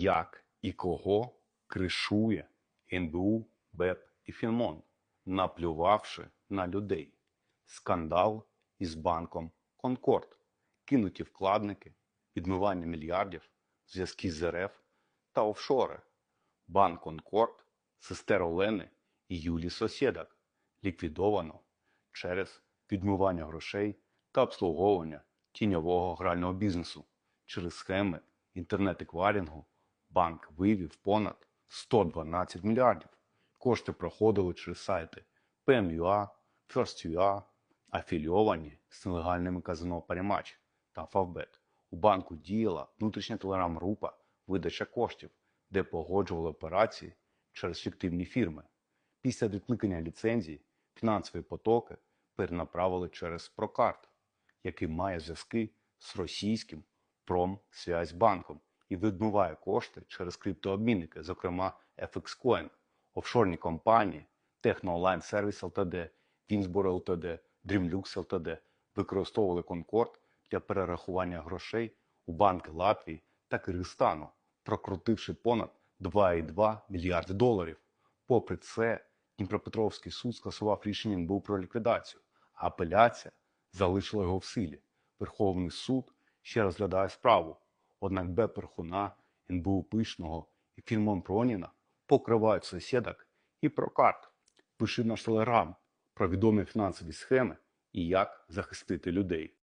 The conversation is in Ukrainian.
як і кого кришує НБУ, БЕП і Фінмон, наплювавши на людей. Скандал із банком Конкорд, кинуті вкладники, відмивання мільярдів, зв'язки з РФ та офшори. Банк Конкорд, сестер Олени і Юлі Сосєдак ліквідовано через відмивання грошей та обслуговування тіньового грального бізнесу. Через схеми інтернет-еквайрінгу банк вивів понад 112 мільярдів. Кошти проходили через сайти PM.ua, First.ua, афілійовані з нелегальними казино Парімач та Фавбет. У банку діяла внутрішня телеграм-група видача коштів, де погоджували операції через фіктивні фірми. Після відкликання ліцензій фінансові потоки перенаправили через Прокарт, який має зв'язки з російським Промсвязьбанком і відмиває кошти через криптообмінники, зокрема FXCoin, офшорні компанії, Техноонлайн Сервіс ЛТД, Вінсбор ЛТД, Dreamlux ЛТД використовували Конкорд для перерахування грошей у банки Латвії та Киргизстану, прокрутивши понад 2,2 мільярди доларів. Попри це, Дніпропетровський суд скасував рішення НБУ про ліквідацію, а апеляція залишила його в силі. Верховний суд ще розглядає справу. Однак Б. Перхуна, НБУ Пишного і Фінмон Проніна покривають сусідок і прокарт. Пиши наш телеграм про відомі фінансові схеми і як захистити людей.